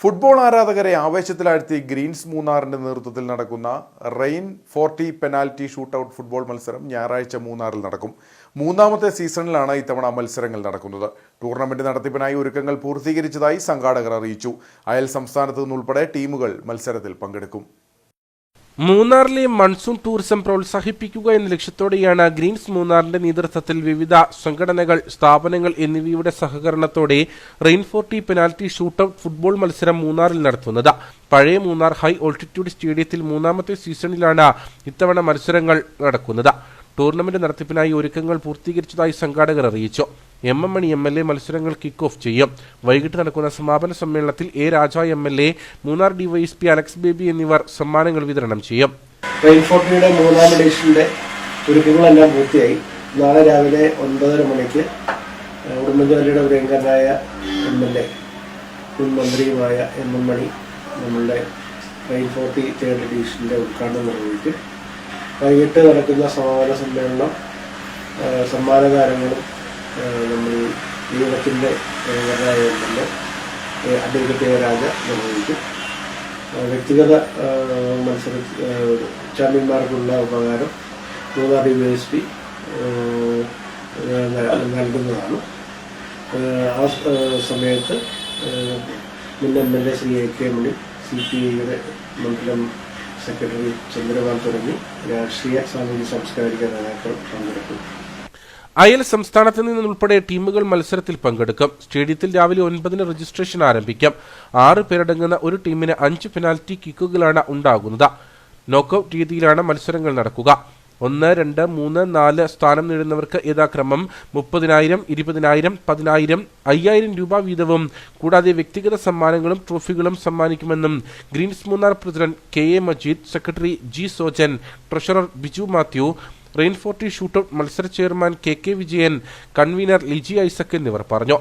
Football ആരാധകരെ ആവേശത്തിലാഴ്ത്തി Green's മൂന്നാറിന്റെ നേതൃത്വത്തിൽ നടക്കുന്ന rain forty penalty shootout football മത്സരം ഞായറാഴ്ച മൂന്നാറിൽ നടക്കും. മൂന്നാമത്തെ സീസണിലാണ് ഇത്തവണ മത്സരങ്ങൾ നടക്കുന്നത്. ടൂർണമെന്റ് നടത്തിപ്പിനായി ഒരുക്കങ്ങൾ പൂർത്തീകരിച്ചതായി സംഘാടകർ അറിയിച്ചു. അയൽ സംസ്ഥാനത്തു നിന്നുൾപ്പെടെ ടീമുകൾ മത്സരത്തിൽ പങ്കെടുക്കും. മൂന്നാറിലെ മൺസൂൺ ടൂറിസം പ്രോത്സാഹിപ്പിക്കുക എന്ന ലക്ഷ്യത്തോടെയാണ് ഗ്രീൻസ് മൂന്നാറിന്റെ നേതൃത്വത്തിൽ വിവിധ സംഘടനകൾ സ്ഥാപനങ്ങൾ എന്നിവയുടെ സഹകരണത്തോടെ റെയിൻഫോർട്ടി പെനാൽറ്റി ഷൂട്ടൌട്ട് ഫുട്ബോൾ മത്സരം മൂന്നാറിൽ നടത്തുന്നത്. പഴയ മൂന്നാർ ഹൈ ഓൾട്ടിറ്റ്യൂഡ് സ്റ്റേഡിയത്തിൽ മൂന്നാമത്തെ സീസണിലാണ് ഇത്തവണ മത്സരങ്ങൾ നടക്കുന്നത്. ടൂർണമെന്റ് നടത്തിപ്പിനായി ഒരുക്കങ്ങൾ പൂർത്തീകരിച്ചതായി സംഘാടകർ അറിയിച്ചു. M M Mani M L A മത്സരങ്ങൾ കിക്ക് ഓഫ് ചെയ്യും. വൈകിട്ട് നടക്കുന്ന സമാപന സമ്മേളനത്തിൽ A Raja M L A Munnar DYSP Alex Baby എന്നിവർ സമ്മാനങ്ങൾ വിതരണം ചെയ്യും. റെയിൻഫോർട്ടിയുടെ മൂന്നാം എഡിഷന്റെ ഒരുക്കങ്ങളെല്ലാം പൂർത്തിയായി. നാളെ രാവിലെ ഒൻപതര മണിക്ക് ഉടുമ്പൻചാലിയുടെ പ്രിയങ്കരനായ എം എൽ എ മുൻ മന്ത്രിയുമായ എം എം മണി നമ്മളുടെ റെയിൻ ഫോർട്ടി തേർഡ് എഡിഷന്റെ ഉദ്ഘാടനം നിർവഹിക്കും. വൈകിട്ട് നടക്കുന്ന സമാപന സമ്മേളനം ഏഹ്, നമ്മൾ ദൈവത്തിന്റെ വരായതല്ല രാജ അഡ്വക്കേറ്റ് ദേവരാജ നിർവഹിക്കും വ്യക്തിഗത മത്സര ചാമ്പ്യന്മാർക്കുള്ള ഉപകാരം മൂന്നാർ ഡി എസ് പി നൽകുന്നതാണ്. ആ സമയത്ത് മുൻ M L A Shri A K Mani C P ഐയുടെ മണ്ഡലം സെക്രട്ടറി ചന്ദ്രകാന്ത് തുടങ്ങി രാഷ്ട്രീയ സാമൂഹ്യ സാംസ്കാരിക നേതാക്കൾ പങ്കെടുക്കും. അയൽ സംസ്ഥാനത്ത് നിന്നുൾപ്പെടെ ടീമുകൾ മത്സരത്തിൽ പങ്കെടുക്കും. സ്റ്റേഡിയത്തിൽ രാവിലെ ഒൻപതിന് രജിസ്ട്രേഷൻ ആരംഭിക്കും. ആറ് പേരടങ്ങുന്ന ഒരു ടീമിന് അഞ്ച് പെനാൽറ്റി കിക്കുകളാണ് ഉണ്ടാകുന്നത്. നോക്കൌട്ട് രീതിയിലാണ് മത്സരങ്ങൾ നടക്കുക. ഒന്ന് രണ്ട് മൂന്ന് നാല് സ്ഥാനം നേടുന്നവർക്ക് യഥാക്രമം മുപ്പതിനായിരം ഇരുപതിനായിരം പതിനായിരം അയ്യായിരം രൂപ വീതവും. കൂടാതെ വ്യക്തിഗത സമ്മാനങ്ങളും ട്രോഫികളും സമ്മാനിക്കുമെന്നും greens Munnar president K A Majeed secretary G Sojan treasurer Biju Mathew rain forty shootout മത്സര chairman K K Vijayan convener Liji Isaac എന്നിവർ പറഞ്ഞു